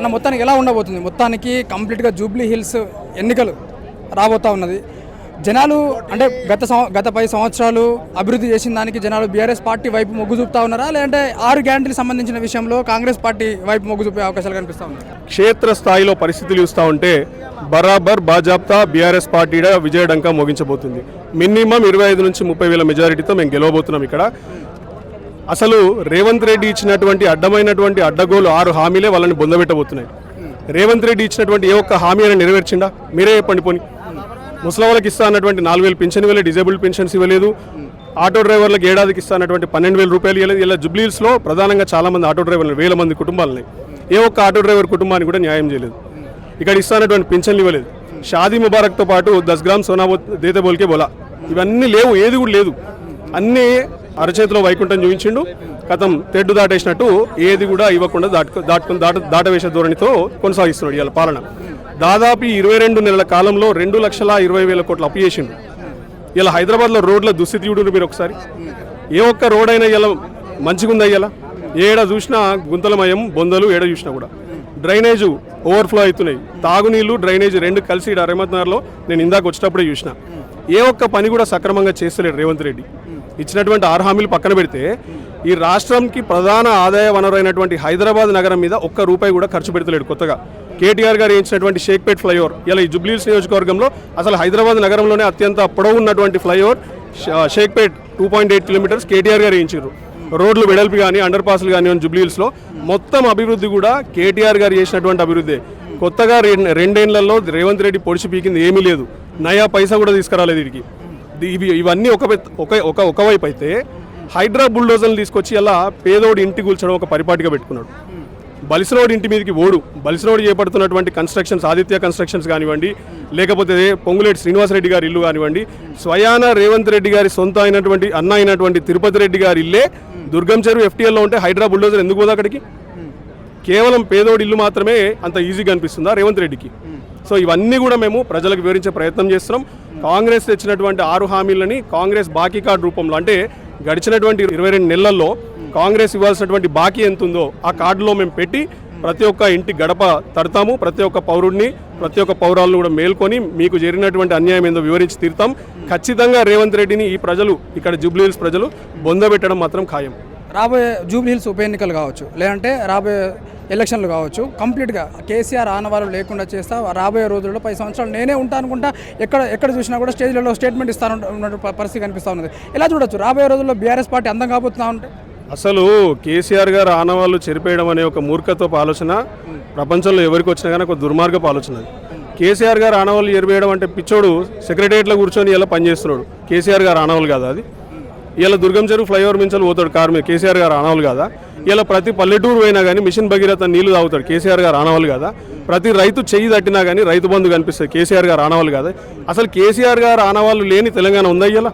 అన్న మొత్తానికి ఎలా ఉండబోతుంది? మొత్తానికి కంప్లీట్గా జూబ్లీ హిల్స్ ఎన్నికలు రాబోతా ఉన్నది. జనాలు అంటే గత సంవ గత పది సంవత్సరాలు అభివృద్ధి చేసిన దానికి జనాలు బీఆర్ఎస్ పార్టీ వైపు మొగ్గు చూపుతా ఉన్నారా? లేదంటే ఆరు గ్యారంటీలకు సంబంధించిన విషయంలో కాంగ్రెస్ పార్టీ వైపు మొగ్గు చూపే అవకాశాలు కనిపిస్తా ఉన్నాయి? క్షేత్రస్థాయిలో పరిస్థితులు చూస్తూ ఉంటే బరాబర్ బాజాబ్తా బీఆర్ఎస్ పార్టీ విజయడంక మోగించబోతుంది. మినిమం ఇరవై ఐదు నుంచి ముప్పై వేల మెజారిటీతో మేము గెలవబోతున్నాం ఇక్కడ. అసలు రేవంత్ రెడ్డి ఇచ్చినటువంటి అడ్డమైనటువంటి అడ్డగోలు ఆరు హామీలే వాళ్ళని బొందబెట్టబోతున్నాయి. రేవంత్ రెడ్డి ఇచ్చినటువంటి ఏ ఒక్క హామీ అయినా నెరవేర్చిండా మీరే చెప్పండి పోని. ముసలి వాళ్ళకి ఇస్తా అన్నటువంటి నాలుగు వేలు పెన్షన్ ఇవ్వలేదు డిజేబుల్డ్ పెన్షన్స్ ఇవ్వలేదు. ఆటో డ్రైవర్లకు ఏడాదికి ఇస్తా అన్నటువంటి పన్నెండు వేల రూపాయలు ఇవ్వలేదు. ఇలా జుబ్లీస్లో ప్రధానంగా చాలామంది ఆటో డ్రైవర్లు వేల మంది కుటుంబాలని. ఏ ఒక్క ఆటో డ్రైవర్ కుటుంబానికి కూడా న్యాయం చేయలేదు. ఇక్కడ ఇస్తానటువంటి పెన్షన్లు ఇవ్వలేదు. షాదీ ముబారక్తో పాటు దస్ గ్రామ్ సోనాబో దేతబోల్కే బోలా. ఇవన్నీ లేవు ఏది కూడా లేదు. అన్నీ అరచేతిలో వైకుంఠం చూపించిండు. కథం తెడ్డు దాటేసినట్టు ఏది కూడా ఇవ్వకుండా దాటు దాటుకుని దాట దాటవేసే ధోరణితో కొనసాగిస్తున్నాడు ఇవాళ పాలన. దాదాపు ఇరవై రెండు నెలల కాలంలో రెండు లక్షల ఇరవై వేల కోట్లు అప్పు చేసిండు. ఇలా హైదరాబాద్లో రోడ్ల దుస్థితి చూడండి మీరు ఒకసారి. ఏ ఒక్క రోడ్ అయినా ఇలా మంచిగా ఇలా ఏడ చూసినా గుంతలమయం బొందలు ఏడ చూసినా కూడా. డ్రైనేజ్ ఓవర్ఫ్లో అవుతున్నాయి. తాగునీళ్ళు డ్రైనేజ్ రెండు కలిసి ఇక్కడ అహ్మద్ నగర్లో నేను ఇందాక వచ్చేటప్పుడే చూసిన. ఏ ఒక్క పని కూడా సక్రమంగా చేస్తలేడు రేవంత్ రెడ్డి. ఇచ్చినటువంటి ఆరు హామీలు పక్కన పెడితే ఈ రాష్ట్రంకి ప్రధాన ఆదాయ వనరు అయినటువంటి హైదరాబాద్ నగరం మీద ఒక్క రూపాయి కూడా ఖర్చు పెడతలేడు కొత్తగా. కేటీఆర్ గారు వేయించినటువంటి షేక్పేట్ ఫ్లైఓవర్. ఇలా ఈ జుబ్లీస్ నియోజకవర్గంలో అసలు హైదరాబాద్ నగరంలోనే అత్యంత పొడవు ఉన్నటువంటి flyover Shaikpet two point eight kilometres KTR గారు వేయించారు రోడ్లు వెడల్పు కానీ అండర్ పాస్లు కానీ జుబ్లీహిల్స్లో మొత్తం అభివృద్ధి కూడా కేటీఆర్ గారు చేసినటువంటి అభివృద్ధి. కొత్తగా రెండేళ్ళలో రేవంత్ రెడ్డి పొడిచి పీకింది ఏమీ లేదు. నయా పైసా కూడా తీసుకురాలేదు వీడికి. ఇవి ఇవన్నీ ఒక ఒక ఒక ఒకవైపు అయితే హైడ్రా బుల్డోజర్లు తీసుకొచ్చి అలా పేదోడి ఇంటి కూల్చడం ఒక పరిపాటిగా పెట్టుకున్నాడు. బలిసినోడి ఇంటి మీదకి ఓడు. బలిసినోడు చేపడుతున్నటువంటి కన్స్ట్రక్షన్స్ ఆదిత్య కన్స్ట్రక్షన్స్ కానివ్వండి లేకపోతే పొంగులేటి శ్రీనివాసరెడ్డి గారి ఇల్లు కానివ్వండి స్వయాన రేవంత్ రెడ్డి గారి సొంత అయినటువంటి అన్న అయినటువంటి తిరుపతి రెడ్డి గారి ఇల్లే దుర్గం చెరువు ఎఫ్టీఎల్లో ఉంటే హైడ్రా బుల్డోజర్ ఎందుకు పోదు అక్కడికి? కేవలం పేదోడి ఇల్లు మాత్రమే అంత ఈజీగా అనిపిస్తుందా రేవంత్ రెడ్డికి? సో ఇవన్నీ కూడా మేము ప్రజలకు వివరించే ప్రయత్నం చేస్తున్నాం. కాంగ్రెస్ తెచ్చినటువంటి ఆరు హామీలని కాంగ్రెస్ బాకీ కార్డు రూపంలో అంటే గడిచినటువంటి ఇరవై రెండు నెలల్లో కాంగ్రెస్ ఇవ్వాల్సినటువంటి బాకీ ఎంత ఉందో ఆ కార్డులో మేము పెట్టి ప్రతి ఒక్క ఇంటి గడప తడతాము ప్రతి ఒక్క పౌరుడిని ప్రతి ఒక్క పౌరాలను కూడా మేల్కొని మీకు జరిగినటువంటి అన్యాయం ఏందో వివరించి తీరుతాం. ఖచ్చితంగా రేవంత్ రెడ్డిని ఈ ప్రజలు ఇక్కడ జూబ్లీహిల్స్ ప్రజలు బొందబెట్టడం మాత్రం ఖాయం. రాబోయే జూబ్లీ హిల్స్ ఉప ఎన్నికలు కావచ్చు లేదంటే రాబోయే ఎలక్షన్లు కావచ్చు కంప్లీట్గా కేసీఆర్ ఆనవాలు లేకుండా చేస్తా రాబోయే రోజుల్లో పది సంవత్సరాలు నేనే ఉంటా అనుకుంటా ఎక్కడ ఎక్కడ చూసినా కూడా స్టేజ్లలో స్టేట్మెంట్ ఇస్తాను ఉన్న పరిస్థితి కనిపిస్తూ ఉన్నది. ఎలా చూడొచ్చు? రాబోయే రోజుల్లో బీఆర్ఎస్ పార్టీ అందం కాబోతున్నా ఉంటే అసలు కేసీఆర్ గారు ఆనవాళ్ళు చెరిపేయడం అనే ఒక మూర్ఖత్వపు ఆలోచన ప్రపంచంలో ఎవరికి వచ్చినా కానీ ఒక దుర్మార్గపు ఆలోచన కేసీఆర్ గారు ఆనవాళ్ళు చెరిపేయడం అంటే పిచ్చోడు సెక్రటరియట్లో కూర్చొని ఎలా పనిచేస్తున్నాడు. కేసీఆర్ గారు ఆనవాళ్ళు కాదు అది. ఇలా దుర్గం చెరువు ఫ్లైఓవర్ మించాలి పోతాడు కారు మీద కేసీఆర్ గారు ఆనవాళ్ళు కదా? ఇలా ప్రతి పల్లెటూరు పోయినా కానీ మిషన్ భగీరథ నీళ్ళు తాగుతాడు కేసీఆర్ గారు ఆనవాళ్ళు కదా? ప్రతి రైతు చెయ్యి తట్టినా కానీ రైతు బంధు కనిపిస్తుంది కేసీఆర్ గారు ఆనవాళ్ళు కదా? అసలు కేసీఆర్ గారు ఆనవాళ్ళు లేని తెలంగాణ ఉందా ఇలా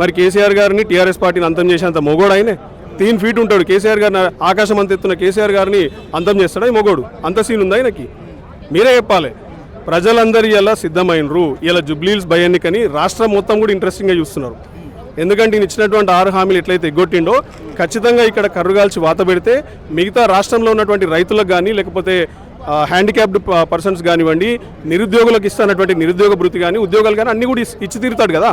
మరి కేసీఆర్ గారిని టీఆర్ఎస్ పార్టీని అంతం చేసేంత మొగోడు ఆయనే. తీన్ ఫీట్ ఉంటాడు కేసీఆర్ గారిని ఆకాశం అంత ఎత్తున కేసీఆర్ గారిని అంతం చేస్తాడా ఈ మొగోడు? అంత సీన్ ఉందా ఆయనకి మీరే చెప్పాలి. ప్రజలందరూ ఇలా సిద్ధమైనరు ఇలా జుబ్లీల్స్ భయ ఎన్నికని రాష్ట్రం మొత్తం కూడా ఇంట్రెస్టింగ్గా చూస్తున్నారు. ఎందుకంటే ఈయన ఇచ్చినటువంటి ఆరు హామీలు ఎట్లయితే ఎగ్గొట్టిండో ఖచ్చితంగా ఇక్కడ కర్రుగాల్చి వాత పెడితే మిగతా రాష్ట్రంలో ఉన్నటువంటి రైతులకు కానీ లేకపోతే హ్యాండిక్యాప్డ్ పర్సన్స్ కానివ్వండి నిరుద్యోగులకు ఇస్తున్నటువంటి నిరుద్యోగ భృతి కానీ ఉద్యోగాలు కానీ అన్ని కూడా ఇచ్చి తీరుతాడు కదా.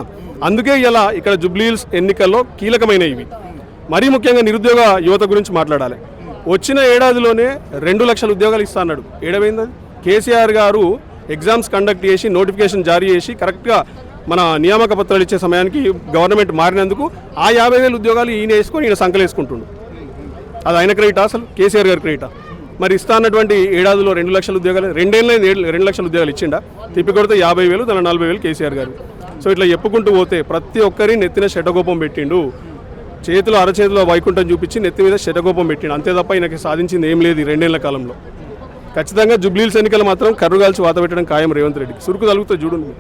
అందుకే ఇలా ఇక్కడ జుబ్లీల్స్ ఎన్నికల్లో కీలకమైన ఇవి. మరీ ముఖ్యంగా నిరుద్యోగ యువత గురించి మాట్లాడాలి. వచ్చిన ఏడాదిలోనే రెండు లక్షల ఉద్యోగాలు ఇస్తా అన్నాడు కేసీఆర్ గారు ఎగ్జామ్స్ కండక్ట్ చేసి నోటిఫికేషన్ జారీ చేసి కరెక్ట్గా మన నియామక పత్రాలు ఇచ్చే సమయానికి గవర్నమెంట్ మారినందుకు ఆ యాభై వేల ఉద్యోగాలు ఈయన వేసుకొని ఈయన సంకలేసుకుంటుండు. అది ఆయన క్రెడిట్ అసలు? కేసీఆర్ గారి క్రెడిట్? మరి ఇస్తా అన్నటువంటి ఏడాదిలో రెండు లక్షల ఉద్యోగాలు రెండేళ్ళ రెండు లక్షల ఉద్యోగాలు ఇచ్చిండా? తిప్పికొడితే యాభై వేలు తన నలభై వేలు కేసీఆర్ గారు. సో ఇట్లా చెప్పుకుంటూ పోతే ప్రతి ఒక్కరి నెత్తిన శటగోపం పెట్టిండు. చేతిలో అరచేతిలో వైకుంఠం చూపించి నెత్తి మీద శటగోపం పెట్టిండు. అంతే తప్ప ఈయనకి సాధించింది ఏం లేదు రెండేళ్ళ కాలంలో. ఖచ్చితంగా జుబ్లీల్స్ ఎన్నికలు మాత్రం కర్రుగాల్చి వాత పెట్టడం ఖాయం రేవంత్ రెడ్డికి. సురుకు తలుగుతో చూడండి